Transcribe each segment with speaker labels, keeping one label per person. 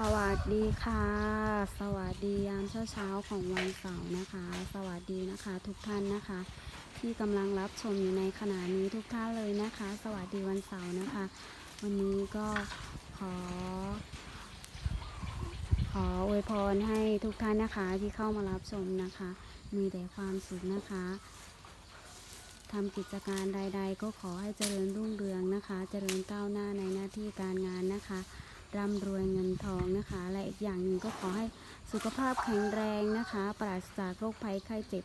Speaker 1: สวัสดีค่ะ สวัสดียามเช้าเช้าๆของวันเสาร์นะคะ สวัสดีนะคะทุกท่านนะคะ ที่กำลังรับชมอยู่ในขณะนี้ทุกท่านเลยนะคะ สวัสดีวันเสาร์นะคะ วันนี้ก็ขอ ขออวยพรให้ทุกท่านนะคะที่เข้ามารับชมนะคะ มีแต่ความสุขนะคะทำกิจการใด ๆ ก็ขอให้เจริญรุ่งเรืองนะคะ เจริญก้าวหน้าในหน้าที่การงานนะคะ ร่ำรวยเงินทองนะคะ และอีกอย่างหนึ่งก็ขอให้สุขภาพแข็งแรงนะคะ ปราศจากโรคภัยไข้เจ็บ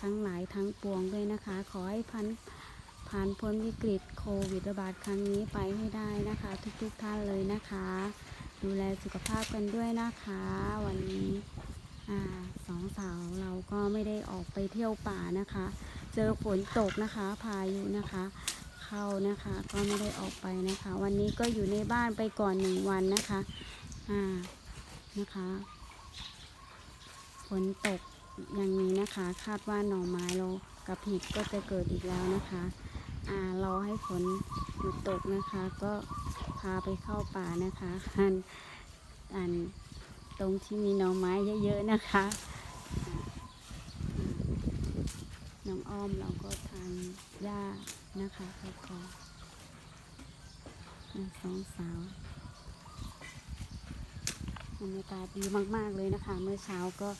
Speaker 1: ทั้งหลายทั้งปวงด้วยนะคะ ขอให้พันผ่านพ้นวิกฤตโควิดระบาดครั้งนี้ไปให้ได้นะคะ ทุกๆท่านเลยนะคะ ดูแลสุขภาพกันด้วยนะคะ วันนี้สองสาวเราก็ไม่ได้ออกไปเที่ยวป่านะคะ เจอฝนตกนะคะ พายุนะคะ เข้านะคะ ก็ไม่ได้ออกไปนะคะ วันนี้ก็อยู่ในบ้านไปก่อนหนึ่งวันนะคะอ่านะคะฝนตกอย่างนี้นะคะ คาดว่าหน่อไม้เรากับเห็ดก็จะเกิดอีกแล้วนะคะอ่ารอให้ฝนหยุดตกนะคะ ก็พาไปเข้าป่านะคะอันอันตรงที่มีหน่อไม้เยอะๆนะคะอ่า น้องอ้อมเราก็ทานหญ้านะคะแล้วก็อ่าสองสาวบรรยากาศดีมาก ๆ เลยนะคะ เมื่อเช้าก็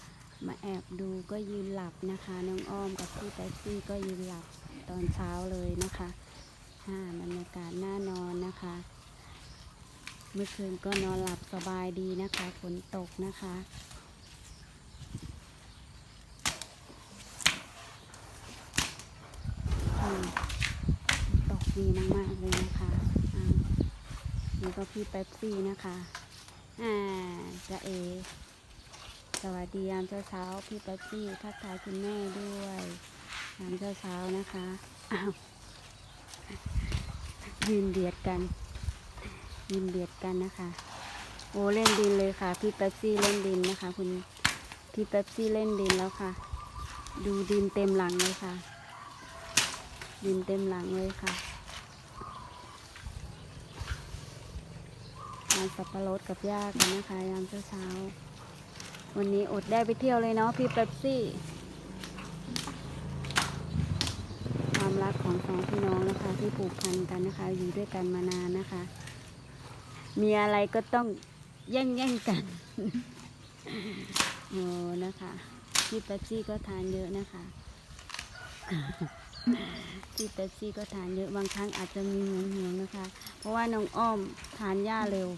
Speaker 1: มาแอบดูก็ยืนหลับนะคะ น้องอ้อมกับพี่แท็กซี่ก็ยืนหลับตอนเช้าเลยนะคะอ่าบรรยากาศน่านอนนะคะ เมื่อคืนก็นอนหลับสบายดีนะคะฝนตกนะคะอืมฝนตก ดีมาก ๆ เลยนะคะอ่านี่ก็พี่แป๊บซี่นะคะอ่าจะเอ สวัสดียามเช้าๆพี่แป๊บซี่ทักทายคุณแม่ด้วยยามเช้าๆนะคะอ้าวยืนเบียดกันยืนเบียดกันนะคะโอ้เล่นดินเลยค่ะ พี่แป๊บซี่เล่นดินนะคะ คุณพี่แป๊บซี่เล่นดินแล้วค่ะ ดูดินเต็มหลังเลยค่ะ ดินเต็มหลังเลยค่ะานสับปะรดกับย่ากันนะคะยามเช้าๆวันนี้อดได้ไปเที่ยวเลยเนาะพี่แป๊บซี่ ความรักของสองพี่น้องนะคะ ที่ผูกพันกันนะคะ อยู่ด้วยกันมานานนะคะ มีอะไรก็ต้องแย่งแย่งกันโอ้นะคะพี่แป๊บซี่ก็ทานเยอะนะคะพี่แป๊บซี่ก็ทานเยอะบางครั้งอาจจะมีหงห่วงนะคะ เพราะว่าน้องอ้อมทานหญ้าเร็ว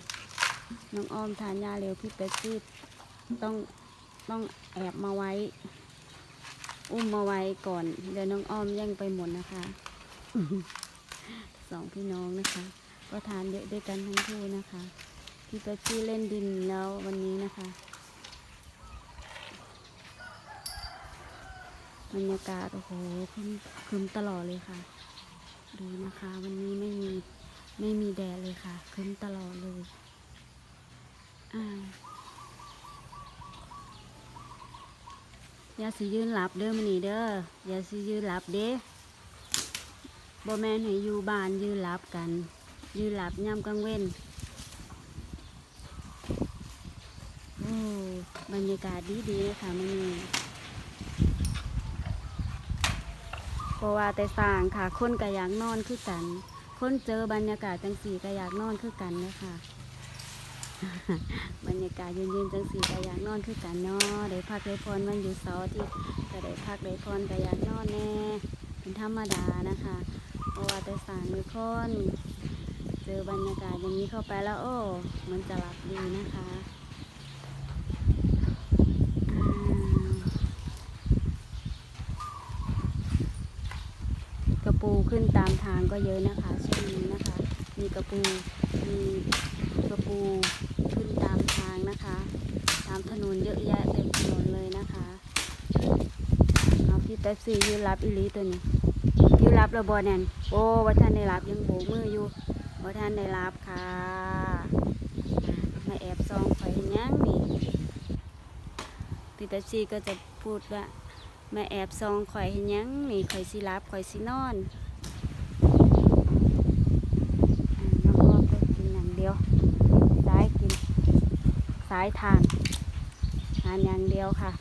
Speaker 1: น้องอ้อมทานหญ้าเร็วพี่แป๊บซี่ต้องต้องแอบมาไว้ อุ้มมาไว้ก่อน เดี๋ยวน้องอ้อมแย่งไปหมดนะคะสองพี่น้องนะคะ ก็ทานเยอะด้วยกันทั้งคู่นะคะพี่เป๊ปซี่เล่นดินแล้ววันนี้นะคะบรรยากาศโอ้โหคึมคึมตลอดเลยค่ะ ดูนะคะ วันนี้ไม่มีไม่มีแดดเลยค่ะคึมตลอดเลย อย่าสิยืนหลับเด้อมันนี่เด้ออย่าสิยืนหลับเด้บ่แม่นให้อยู่บ้านยืนหลับกัน ยืนหลับย่ำกลางเว้นโอ้บรรยากาศดีดีๆนะคะมันนี่เพราะว่าแต่สร้างค่ะ คนก็อยากนอนคือกัน คนเจอบรรยากาศจังสีก็อยากนอนคือกันเลยค่ะ บรรยากาศเย็นๆจังสีก็อยากนอนคือกันเนาะได้พักได้พรวันอยู่เสาร์ที่ก็ได้พักได้พรก็อยากนอนแน่เป็นธรรมดานะคะเพราะว่าแต่สางมีคนเจอบรรยากาศอย่างนี้เข้าไปแล้วโอ้มันจะหลับดีนะคะกระปูขึ้นตามทางก็เยอะนะคะช่วงนี้นะคะ มีกระปู มีกระปู ตามทางนะคะ ตามถนนเยอะแยะเต็มถนนเลยนะคะเอาพี่แป๊บซี่ยืนรับอีหลีตัวนี้ยืนรับแล้วบอแนนโอ้ว่าท่านได้รับยังโบมืออยู่ว่าท่านได้รับค่ะมาแอบซองไฟยังนี่พี่เป๊ปซี่ก็จะพูดว่ามาแอบซองข่อยเห็นยังนี่ข่อยสิรับข่อยสินอนาน้องอ้อมก็กินอย่างเดียวซ้ายกินายทานทานอย่างเดียวค่ะ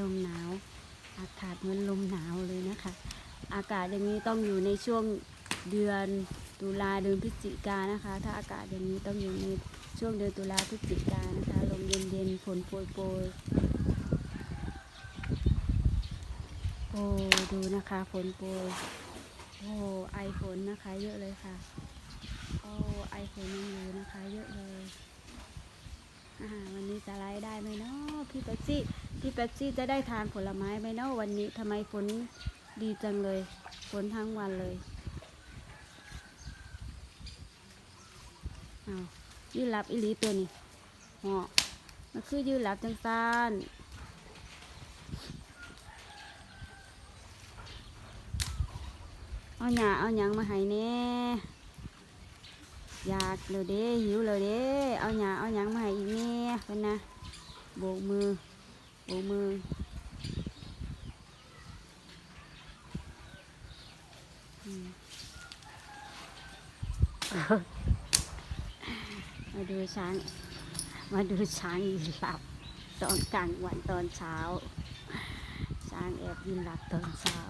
Speaker 1: ลมหนาว อากาศเหมือนลมหนาวเลยนะคะ อากาศอย่างนี้ต้องอยู่ในช่วงเดือนตุลาเดือนพฤศจิกานะคะ ถ้าอากาศอย่างนี้ต้องอยู่ในช่วงเดือนตุลาพฤศจิกานะคะลมเย็นๆฝนโปรยโปรยๆโอ้ดูนะคะฝนโปรยโอ้ไอฝนนะคะ เยอะเลยค่ะ ไอฝนยังอยู่นะคะ เยอะเลยวันนี้จะไลฟ์ได้ไหมเนาะพี่เป๊ปซี่พี่เป๊ปซี่จะได้ทานผลไม้ไหมเนาะวันนี้ทำไมฝนดีจังเลยฝนทั้งวันเลยเอายืนหลับอีหลีตัวนี้เหาะมันคือยืนหลับจังซานเอาหยาเอาหยังมาให้แน่ อยากเลยเด้หิวเลยเด้เอาหยาเอาหยังมาให้อีกแน่เพิ่นนะโบกมือโบกมือมมาดูช้าง มาดูช้างยืนหลับตอนกลางวันตอนเช้า ช้างแอบยืนหลับตอนเช้า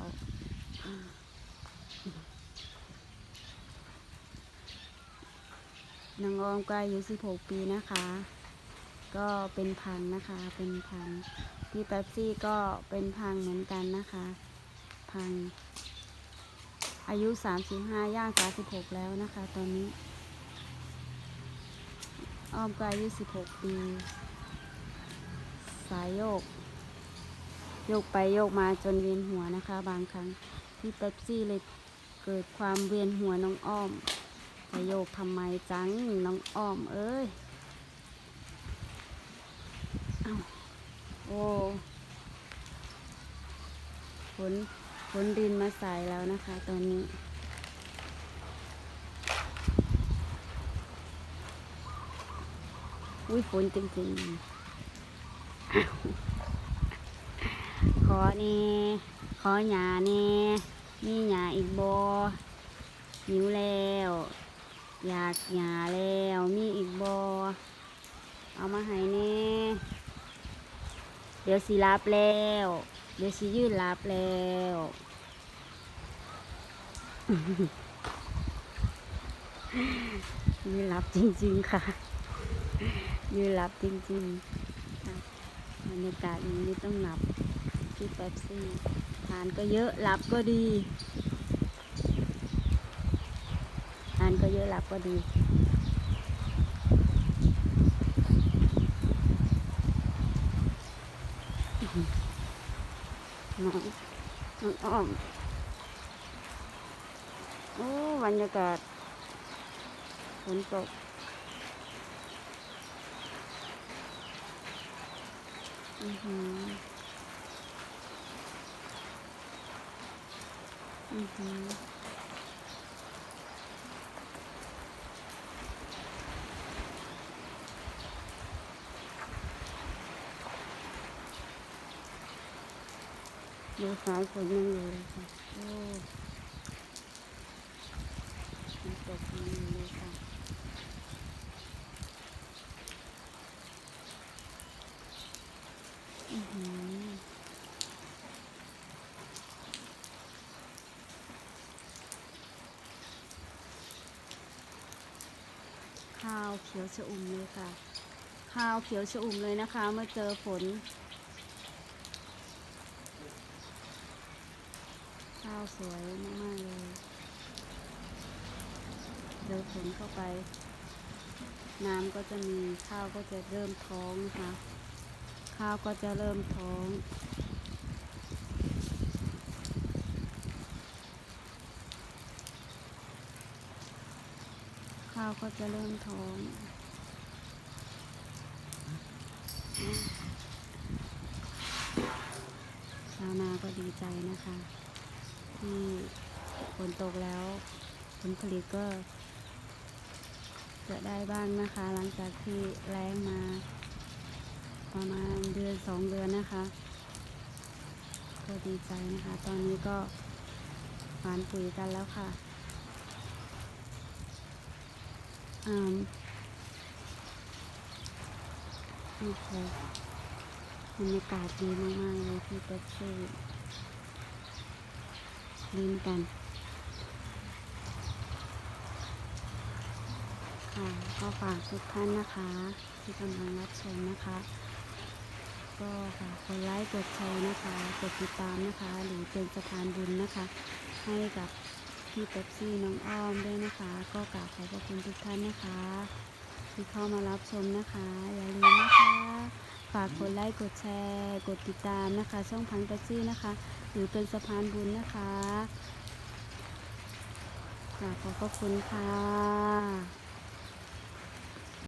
Speaker 1: นางออมก็อายุ16 ปีนะคะ ก็เป็นพังนะคะ เป็นพังพี่แป๊บซี่ก็เป็นพังเหมือนกันนะคะ พัง อายุ 35 ย่าง 36 แล้วนะคะ ตอนนี้อ้อมก็อายุ 16 ปี สายโยก โยกไปโยกมาจนเวียนหัวนะคะ บางครั้ง พี่แป๊บซี่เลยเกิดความเวียนหัวน้องอ้อม จะโยกทำไมจังน้องอ้อมเอ้ยเอ้าโอ้ฝนฝนดินมาใส่แล้วนะคะตอนนี้อุ้ยฝนจริงๆ ขอนี่ขอหยานี่มีหยาอีกบอหิวแล้ว อยากหยาแล้ว มีอีกบอเอามาให้แน่เดี๋ยวสิรับแล้ว เดี๋ยวสิยืดรับแล้วยืดรับจริง ๆ ค่ะยืดรับจริงๆค่ะบรรยากาศอย่างนี้ต้องหลับที่แป๊บซี่ทานก็เยอะหลับก็ดี ทาน ก็เยอะหลับก็ดีน้องน้องอ้อมโอ้บรรยากาศฝนตกอือหืออือหือ ดูสายฝนยังอยู่เลยค่ะโอ้ฝนตกอยู่เลยค่ะอือหือข้าวเขียวชะอุ่มเลยค่ะ ข้าวเขียวชะอุ่มเลยนะคะ เมื่อเจอฝน ข้าวสวยมากๆเลยเจอฝนเข้าไป น้ำก็จะมีข้าวก็จะเริ่มท้องนะคะ ข้าวก็จะเริ่มท้องข้าวก็จะเริ่มท้องชาวนาก็ดีใจนะคะ ที่ฝนตกแล้วผลผลิตก็จะได้บ้างนะคะ หลังจากที่แล้งมา ประมาณเดือนสองเดือนนะคะ ก็ดีใจนะคะ ตอนนี้ก็หวานปุ๋ยกันแล้วค่ะอืมโอ้โหบรรยากาศดีมากๆเลยที่เป๊ปซี่ ลินกันค่ะก็ฝากทุกท่านนะคะ ที่กำลังรับชมนะคะ ก็ฝากกดไลค์กดแชร์นะคะกดติดตามนะคะ หรือเป็นสะพานบุญนะคะ ให้กับพี่เป๊ปซี่น้องอ้อมด้วยนะคะ ก็กราบขอบพระคุณทุกท่านนะคะ ที่เข้ามารับชมนะคะ อย่าลืมนะคะ ฝากกดไลค์กดแชร์ กดติดตามนะคะ ช่องพังเป๊ปซี่นะคะ หรือเป็นสะพานบุญนะคะขอบพระคุณค่ะ